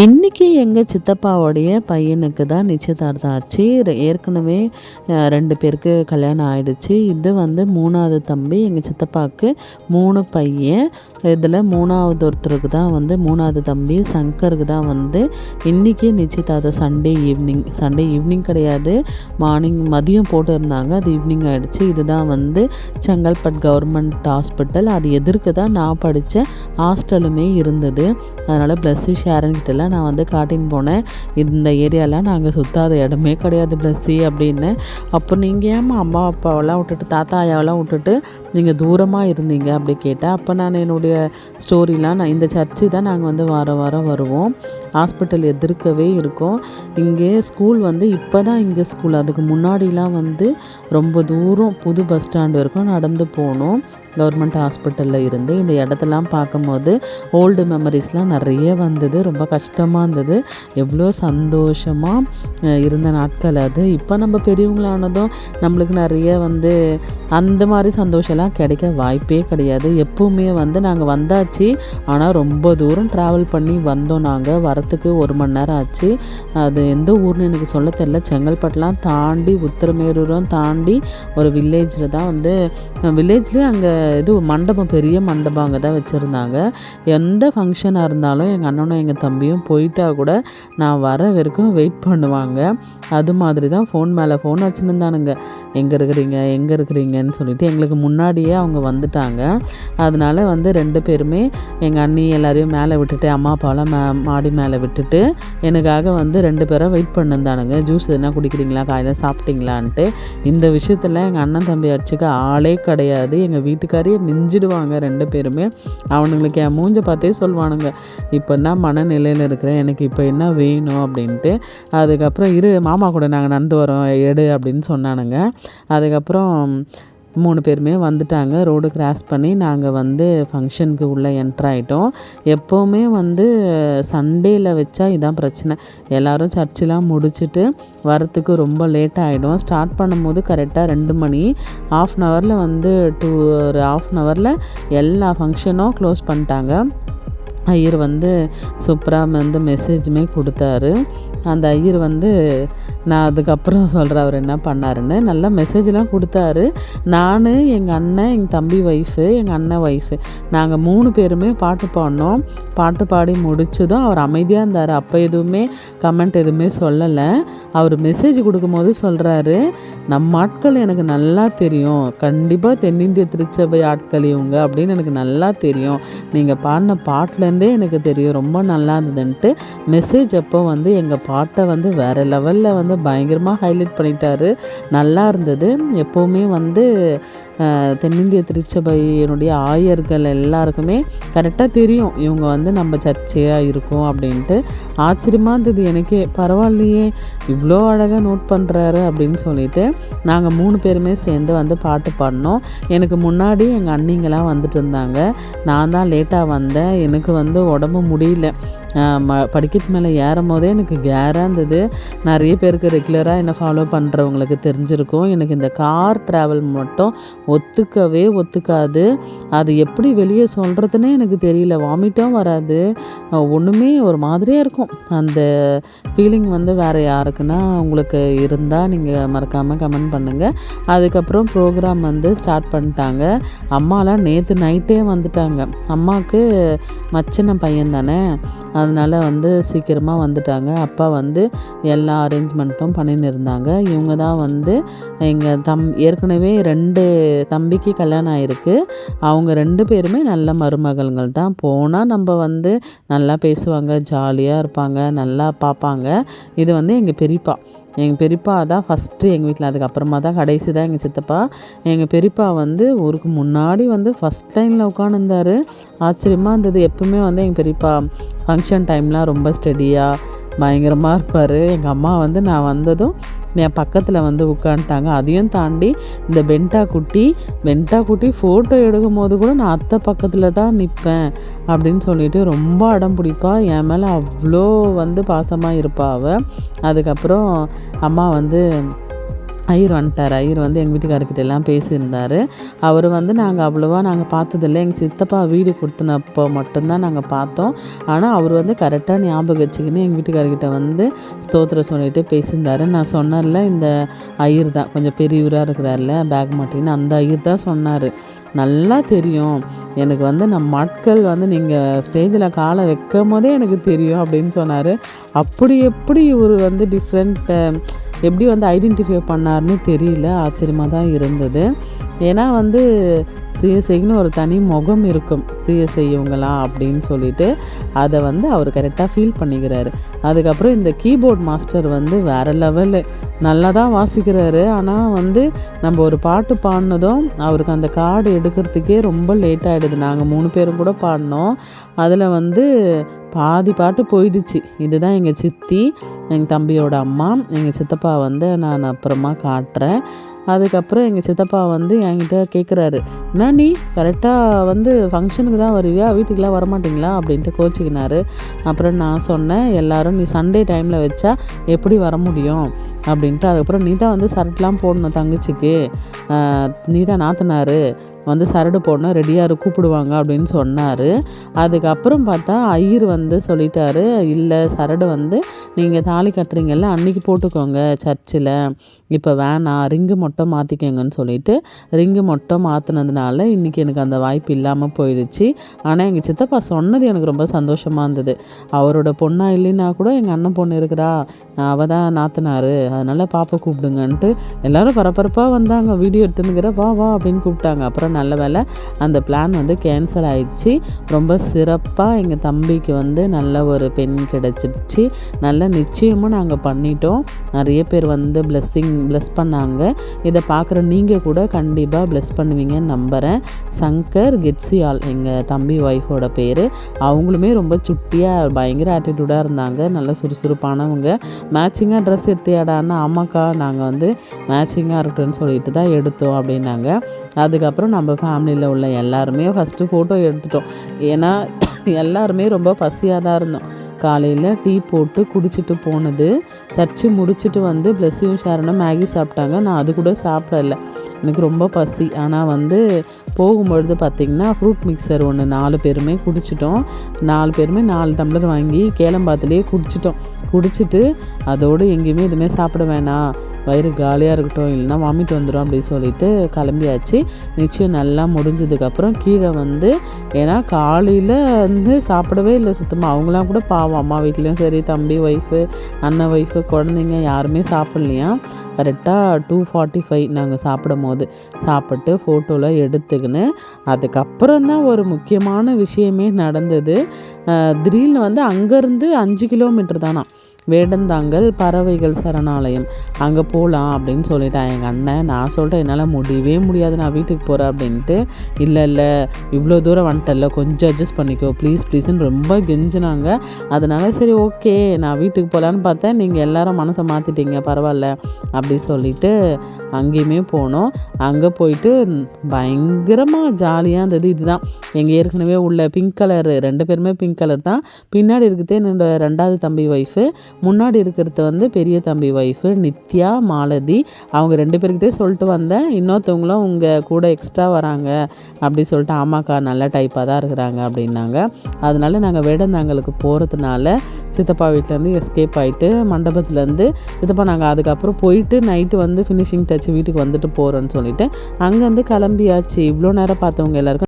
இன்றைக்கி எங்கள் சித்தப்பாவுடைய பையனுக்கு தான் நிச்சயதார்த்தம் ஆச்சு. ஏற்கனவே ரெண்டு பேருக்கு கல்யாணம் ஆயிடுச்சு. இது வந்து மூணாவது தம்பி எங்கள் சித்தப்பாவுக்கு மூணு பையன். இதில் மூணாவது ஒருத்தருக்கு தான் வந்து மூணாவது தம்பி சங்கருக்கு தான் வந்து இன்றைக்கி நிச்சயதார்த்தம் சண்டே ஈவினிங் சண்டே ஈவினிங் கிடையாது. மார்னிங் மதியம் போட்டிருந்தாங்க அது ஈவினிங் ஆகிடுச்சு இதுதான் வந்து செங்கல்பட் கவர்மெண்ட் ஹாஸ்பிட்டல். அது எதிர்க்கு தான் நான் படித்த ஹாஸ்டலுமே இருந்தது. அதனால் ப்ளஸ்ஸு ஷேரன்கிட்டலாம் நான் வந்து காட்டின்னு போனேன். இந்த ஏரியாவில் நாங்கள் சுற்றாத இடமே கிடையாது பிளஸ்ஸி அப்படின்னு. அப்போ நீங்கள் ஏம்மா அம்மா அப்பாவெல்லாம் விட்டுட்டு தாத்தா ஐயாவெல்லாம் விட்டுட்டு நீங்கள் தூரமாக இருந்தீங்க அப்படி கேட்டேன் அப்போ நான் என்னுடைய ஸ்டோரிலாம் நான் இந்த சர்ச்சு தான் நாங்கள் வந்து வாரம் வாரம் வருவோம். ஹாஸ்பிட்டல் எதிர்க்கவே இருக்கோம். இங்கே ஸ்கூல் வந்து இப்போ தான் இங்கே ஸ்கூல். அதுக்கு முன்னாடிலாம் வந்து ரொம்ப தூரம் புது பஸ் ஸ்டாண்டு வரைக்கும் நடந்து போகணும் கவர்மெண்ட் ஹாஸ்பிட்டலில் இருந்து. இந்த இடத்தெல்லாம் பார்க்கும்போது ஓல்டு மெமரிஸ்லாம் நிறைய வந்தது. ரொம்ப கஷ்டம் கஷ்டமாக இருந்தது. எவ்வளோ சந்தோஷமாக இருந்த நாட்கள் அது. இப்போ நம்ம பெரியவங்களானதும் நம்மளுக்கு நிறைய வந்து அந்த மாதிரி சந்தோஷம்லாம் கிடைக்க வாய்ப்பே கிடையாது. எப்போவுமே வந்து நாங்கள் வந்தாச்சு. ஆனால் ரொம்ப தூரம் ட்ராவல் பண்ணி வந்தோம் நாங்கள் வரத்துக்கு ஒரு மணி நேரம் ஆச்சு. அது எந்த ஊர்னு எனக்கு சொல்ல தெரில செங்கல்பட்டுலாம் தாண்டி உத்திரமேரூரம் தாண்டி ஒரு வில்லேஜில் தான் வந்து வில்லேஜ்லேயே அங்கே இது மண்டபம் பெரிய மண்டபம் அங்கே தான் வச்சுருந்தாங்க. எந்த ஃபங்க்ஷனாக இருந்தாலும் எங்கள் அண்ணனும் எங்கள் தம்பியும் போயிட்டா கூட நான் வர வரைக்கும் வெயிட் பண்ணுவாங்க. அது மாதிரி தான் ஃபோன் மேலே ஃபோன் வச்சுருந்தானுங்க. இருந்தானுங்க எங்கே இருக்கிறீங்க? எங்கே இருக்கிறீங்க இருக்கிறீங்கன்னு சொல்லிட்டு எங்களுக்கு முன்னாடியே அவங்க வந்துட்டாங்க. அதனால் வந்து ரெண்டு பேருமே எங்கள் அண்ணி எல்லாரையும் மேலே விட்டுட்டு அம்மா அப்பாவெல்லாம் மே மாடி மேலே விட்டுட்டு எனக்காக வந்து ரெண்டு பேரும் வெயிட் பண்ணிருந்தானுங்க. ஜூஸ் எதுனா குடிக்கிறீங்களா? காலையில் சாப்பிட்டீங்களான்ட்டு. இந்த விஷயத்தில் எங்கள் அண்ணன் தம்பி அடிச்சுக்க ஆளே கிடையாது. எங்கள் வீட்டுக்காரையே மிஞ்சிடுவாங்க ரெண்டு பேருமே. அவனுங்களுக்கு என் மூஞ்ச பார்த்தே சொல்லுவானுங்க இப்போ என்ன மனநிலையில் இருக்கிறேன் எனக்கு இப்போ என்ன வேணும்? அப்படின்ட்டு. அதுக்கப்புறம் இரு மாமா கூட நாங்கள் நடந்து வரோம். எடு அப்படின்னு சொன்னானுங்க. அதுக்கப்புறம் மூணு பேருமே வந்துட்டாங்க. ரோடு கிராஸ் பண்ணி நாங்கள் வந்து ஃபங்க்ஷனுக்கு உள்ளே என்ட்ரு ஆகிட்டோம் எப்போவுமே வந்து சண்டேயில் வச்சா இதான் பிரச்சனை. எல்லோரும் சர்ச்செலாம் முடிச்சுட்டு வரத்துக்கு ரொம்ப லேட் ஆகிடும் ஸ்டார்ட் பண்ணும்போது கரெக்டாக ரெண்டு மணி. ஆஃப் அன் ஹவரில் வந்து டூ ஒரு ஆஃப் அன் ஹவரில் எல்லா ஃபங்க்ஷனும் க்ளோஸ் பண்ணிட்டாங்க. ஐயர் வந்து சூப்பராக வந்து மெசேஜுமே கொடுத்தாரு. அந்த ஐயர் வந்து நான் அதுக்கப்புறம் சொல்கிறேன் அவர் என்ன பண்ணாருன்னு. நல்லா மெசேஜ்லாம் கொடுத்தாரு. நான் எங்கள் அண்ணன் எங்கள் தம்பி ஒய்ஃபு எங்கள் அண்ணன் ஒய்ஃபு நாங்கள் மூணு பேருமே பாட்டு பாடினோம். பாட்டு பாடி முடிச்சதும் அவர் அமைதியாக இருந்தார். அப்போ எதுவுமே கமெண்ட் எதுவுமே சொல்லலை. அவர் மெசேஜ் கொடுக்கும்போது சொல்கிறாரு நம்ம ஆட்கள் எனக்கு நல்லா தெரியும். கண்டிப்பாக தென்னிந்திய திருச்சபை ஆட்கள் இவங்க அப்படின்னு எனக்கு நல்லா தெரியும். நீங்கள் பாடின பாட்டிலேருந்தே எனக்கு தெரியும். ரொம்ப நல்லா இருந்ததுன்ட்டு மெசேஜ் அப்போ வந்து எங்கள் பாட்டை வந்து வேறு லெவலில் வந்து பயங்கரமாக ஹைலைட் பண்ணிட்டாரு. நல்லா இருந்தது. எப்போவுமே வந்து தென்னிந்திய திருச்சபையினுடைய ஆயர்கள் எல்லாருக்குமே கரெக்டாக தெரியும். இவங்க வந்து நம்ம சர்ச்சையாக இருக்கும் அப்படின்ட்டு. ஆச்சரியமாக இருந்தது எனக்கே. பரவாயில்லையே இவ்வளோ அழகாக நோட் பண்ணுறாரு அப்படின்னு சொல்லிட்டு நாங்கள் மூணு பேருமே சேர்ந்து வந்து பாட்டு பாடினோம். எனக்கு முன்னாடி எங்கள் அண்ணிங்கெல்லாம் வந்துட்டு இருந்தாங்க. நான் தான் லேட்டாக வந்தேன். எனக்கு வந்து உடம்பு முடியல. ம படிக்கட்டு மேலே ஏறும் போதே எனக்கு கேராக இருந்தது. நிறைய பேருக்கு ரெகுலராக என்னை ஃபாலோ பண்ணுறவங்களுக்கு தெரிஞ்சிருக்கும். எனக்கு இந்த கார் ட்ராவல் மட்டும் ஒத்துக்கவே ஒத்துக்காது. அது எப்படி வெளியே சொல்கிறதுனே எனக்கு தெரியல. வாமிட்டும் வராது. ஒன்றுமே ஒரு மாதிரியாக இருக்கும். அந்த ஃபீலிங் வந்து வேறு யாருக்குன்னா உங்களுக்கு இருந்தால் நீங்கள் மறக்காமல் கமெண்ட் பண்ணுங்கள் அதுக்கப்புறம் ப்ரோக்ராம் வந்து ஸ்டார்ட் பண்ணிட்டாங்க. அம்மாலாம் நேற்று நைட்டே வந்துட்டாங்க. அம்மாவுக்கு மச்சின பையன் தானே அதனால் வந்து சீக்கிரமாக வந்துட்டாங்க. அப்பா வந்து எல்லா அரேஞ்ச்மெண்ட்டும் பண்ணின்னு இருந்தாங்க இவங்க தான் வந்து எங்கள் தம் ஏற்கனவே ரெண்டு தம்பிக்கு கல்யாணம் ஆகிருக்கு அவங்க ரெண்டு பேருமே நல்ல மருமகள்கள் தான். போனால் நம்ம வந்து நல்லா பேசுவாங்க ஜாலியாக இருப்பாங்க நல்லா பார்ப்பாங்க. இது வந்து எங்கள் பெரியப்பா. எங்கள் பெரியப்பா தான் ஃபஸ்ட்டு எங்கள் வீட்டில் அதுக்கப்புறமா தான் கடைசி தான் எங்கள் சித்தப்பா. எங்கள் பெரியப்பா வந்து ஊருக்கு முன்னாடி வந்து ஃபஸ்ட் லைனில் உட்காந்துருந்தார் ஆச்சரியமாக இருந்தது. எப்பவுமே வந்து எங்கள் பெரியப்பா ஃபங்க்ஷன் டைம்லாம் ரொம்ப ஸ்டெடியாக பயங்கரமாக இருப்பார். எங்கள் அம்மா வந்து நான் வந்ததும் என் பக்கத்தில் வந்து உட்காந்துட்டாங்க அதையும் தாண்டி இந்த பென்டா குட்டி பென்டா குட்டி ஃபோட்டோ எடுக்கும் போது கூட நான் அத்தை பக்கத்தில் தான் நிற்பேன் அப்படின்னு சொல்லிட்டு ரொம்ப அடம் பிடிப்பா. என் மேலே அவ்வளோ வந்து பாசமாக இருப்பாள் அவள் அதுக்கப்புறம் அம்மா வந்து ஐயர் வந்துட்டார். ஐயர் வந்து எங்கள் வீட்டுக்காரர்கிட்ட எல்லாம் பேசியிருந்தார். அவர் வந்து நாங்கள் அவ்வளோவா நாங்கள் பார்த்ததில்ல. எங்கள் சித்தப்பா வீடு கொடுத்துனப்போ மட்டும்தான் நாங்கள் பார்த்தோம். ஆனால் அவர் வந்து கரெக்டாக ஞாபகம் வச்சுக்கின்னு எங்கள் வீட்டுக்காரர்கிட்ட வந்து ஸ்தோத்திரம் சொல்லிட்டு பேசியிருந்தார். நான் சொன்னார்ல இந்த ஐயர் தான் கொஞ்சம் பெரியவராக இருக்கிறார்ல பேக் மாட்டின்னு அந்த ஐயர் தான் சொன்னார். நல்லா தெரியும். எனக்கு வந்து நம்ம மக்கள் வந்து நீங்கள் ஸ்டேஜில் காலை வைக்கும் போதே எனக்கு தெரியும் அப்படின்னு சொன்னார். அப்படி எப்படி இவர் வந்து டிஃப்ரெண்ட் எப்படி வந்து ஐடென்டிஃபை பண்ணார்னு தெரியல. ஆச்சரியமாக தான் இருந்தது. ஏன்னா வந்து சிஎஸ்ஐக்குன்னு ஒரு தனி முகம் இருக்கும். சிஎஸ்ஐ இவங்களாம் அப்படின்னு சொல்லிட்டு அதை வந்து அவர் கரெக்டாக ஃபீல் பண்ணிக்கிறாரு. அதுக்கப்புறம் இந்த கீபோர்ட் மாஸ்டர் வந்து வேறு லெவலு நல்லா தான் வாசிக்கிறாரு. ஆனால் வந்து நம்ம ஒரு பாட்டு பாடினதும் அவருக்கு அந்த கார்டு எடுக்கிறதுக்கே ரொம்ப லேட் ஆகிடுது நாங்கள் மூணு பேரும் கூட பாடினோம். அதில் வந்து பாதி பாட்டு போயிடுச்சு. இதுதான் எங்கள் சித்தி எங்கள் தம்பியோட அம்மா எங்கள் சித்தப்பா வந்து நான் அப்புறமா காட்டுறேன். அதுக்கப்புறம் எங்கள் சித்தப்பா வந்து என்கிட்ட கேட்குறாரு என்ன நீ கரெக்டாக வந்து ஃபங்க்ஷனுக்கு தான் வருவியா? வீட்டுக்கெலாம் வரமாட்டிங்களா? அப்படின்ட்டு கோச்சிக்கினாரு. அப்புறம் நான் சொன்னேன் எல்லாரும் நீ சண்டே டைமில் வச்சா எப்படி வர முடியும்? அப்படின்ட்டு அதுக்கப்புறம் நீ தான் வந்து சரட்லாம் போடணும் தங்கச்சிக்கு. நீ தான் நாத்தனார். வந்து சரடு போடணும் ரெடியாக கூப்பிடுவாங்க அப்படின்னு சொன்னார். அதுக்கப்புறம் பார்த்தா ஐயர் வந்து சொல்லிட்டாரு இல்லை சரடு வந்து நீங்கள் தாலி கட்டுறீங்கல்ல அன்றைக்கி போட்டுக்கோங்க சர்ச்சில். இப்போ வேணாம் ரிங்கு மட்டும் மாற்றிக்கோங்கன்னு சொல்லிட்டு ரிங்கு மட்டும் மாற்றினதுனால இன்றைக்கி எனக்கு அந்த வாய்ப்பு இல்லாமல் போயிடுச்சு. ஆனால் எங்கள் சித்தப்பா சொன்னது எனக்கு ரொம்ப சந்தோஷமாக இருந்தது. அவரோட பொண்ணாக இல்லைன்னா கூட எங்கள் அண்ணன் பொண்ணு இருக்கிறா அவள் தான் நாத்தினார். அதனால் பாப்பா கூப்பிடுங்கன்ட்டு எல்லோரும் பரபரப்பாக வந்தாங்க. வீடியோ எடுத்துனுக்கிற வா வா அப்படின்னு கூப்பிட்டாங்க. அப்புறம் நல்ல வேலை. அந்த பிளான் வந்து கேன்சல் ஆகிடுச்சு ரொம்ப சிறப்பாக எங்கள் தம்பிக்கு வந்து நல்ல ஒரு பெண் கிடச்சிடுச்சு. நல்ல நிச்சயமும் நாங்கள் பண்ணிட்டோம். நிறைய பேர் வந்து பிளெஸ்ஸிங் ப்ளெஸ் பண்ணாங்க. இதை பார்க்குற நீங்கள் கூட கண்டிப்பாக ப்ளெஸ் பண்ணுவீங்கன்னு நம்புகிறேன் சங்கர் கிட்ஸியால் எங்கள் தம்பி ஒய்ஃபோட பேர். அவங்களுமே ரொம்ப சுட்டியாக பயங்கர ஆட்டிடியூடாக இருந்தாங்க. நல்ல சுறுசுறுப்பானவங்க. மேட்சிங்காக ட்ரெஸ் எடுத்தியாடான்னு ஆமாக்கா நாங்கள் வந்து மேட்சிங்காக இருக்கட்டும்னு சொல்லிட்டு தான் எடுத்தோம் அப்படின்னாங்க. அதுக்கப்புறம் நம்ம ஃபேமிலியில் உள்ள எல்லாருமே ஃபஸ்ட்டு ஃபோட்டோ எடுத்துட்டோம். ஏன்னா எல்லாருமே ரொம்ப பசியாக தான் இருந்தோம். காலையில் டீ போட்டு குடிச்சிட்டு போனது. சர்ச்சு முடிச்சுட்டு வந்து பிளஸ்ஸியும் ஷேரனும் மேகி சாப்பிட்டாங்க. நான் அது கூட சாப்பிடல. எனக்கு ரொம்ப பசி. ஆனால் வந்து போகும்பொழுது பார்த்திங்கன்னா ஃப்ரூட் மிக்சர் ஒன்று நாலு பேருமே குடிச்சிட்டோம். நாலு பேருமே நாலு டம்ளர் வாங்கி கேளம்பாத்துலேயே குடிச்சிட்டோம். குடிச்சிட்டு அதோடு எங்கேயுமே எதுவுமே சாப்பிட வேணாம். வயிறு காலியாக இருக்கட்டும் இல்லைன்னா வாமிட் வந்துடும் அப்படின்னு சொல்லிட்டு கிளம்பியாச்சு. நிச்சயம் நல்லா முடிஞ்சதுக்கப்புறம் கீழே வந்து ஏன்னா காலையில் வந்து சாப்பிடவே இல்லை சுத்தமாக அவங்களாம் கூட பாவம். அம்மா வீட்லேயும் சரி தம்பி ஒய்ஃபு அண்ணன் ஒய்ஃபு குழந்தைங்க யாருமே சாப்பிட்லையா? கரெக்டாக டூ ஃபார்ட்டி ஃபைவ் நாங்கள் சாப்பிடும் போது சாப்பிட்டு ஃபோட்டோவில் எடுத்துக்கின்னு அதுக்கப்புறம் தான் ஒரு முக்கியமான விஷயமே நடந்தது. திடீர்னு வந்து அங்கேருந்து அஞ்சு கிலோமீட்டர் தானா வேடந்தாங்கல் பறவைகள் சரணாலயம். அங்கே போகலாம் அப்படின்னு சொல்லிட்டான் எங்கள் அண்ணன். நான் சொல்கிறேன் என்னால் முடியவே முடியாது. நான் வீட்டுக்கு போகிறேன் அப்படின்ட்டு. இல்லை இல்லை. இவ்வளோ தூரம் வந்துட்டல கொஞ்சம் அட்ஜஸ்ட் பண்ணிக்கோ. ப்ளீஸ் ப்ளீஸ்ன்னு ரொம்ப கெஞ்சினாங்க. அதனால சரி ஓகே நான் வீட்டுக்கு போகலான்னு பார்த்தேன். நீங்கள் எல்லாரும் மனசை மாற்றிட்டீங்க பரவாயில்ல. அப்படி சொல்லிவிட்டு அங்கேயுமே போனோம். அங்கே போயிட்டு பயங்கரமாக ஜாலியாக இருந்தது. இதுதான். எங்கள் ஏற்கனவே உள்ள பிங்க் கலர் ரெண்டு பேருமே பிங்க் கலர் தான். பின்னாடி இருக்கிறதே என்னோட ரெண்டாவது தம்பி ஒய்ஃபு முன்னாடி இருக்கிறது வந்து பெரிய தம்பி ஒய்ஃபு நித்யா மாலதி. அவங்க ரெண்டு பேர்கிட்டே சொல்லிட்டு வந்தேன். இன்னொருத்தவங்களும் உங்கள் கூட எக்ஸ்ட்ரா வராங்க அப்படி சொல்லிட்டு ஆமாக்கா நல்ல டைப்பாக தான் இருக்கிறாங்க அப்படின்னாங்க. அதனால நாங்கள் வேடந்தாங்கலுக்கு போகிறதுனால சித்தப்பா வீட்டிலேருந்து எஸ்கேப் ஆகிட்டு மண்டபத்துலேருந்து சித்தப்பா நாங்கள் அதுக்கப்புறம் போயிட்டு நைட்டு வந்து ஃபினிஷிங் டச் வீட்டுக்கு வந்துட்டு போகிறோன்னு சொல்லிட்டு அங்கேருந்து கிளம்பியாச்சு. இவ்வளோ நேரம் பார்த்தவங்க எல்லாருக்கும்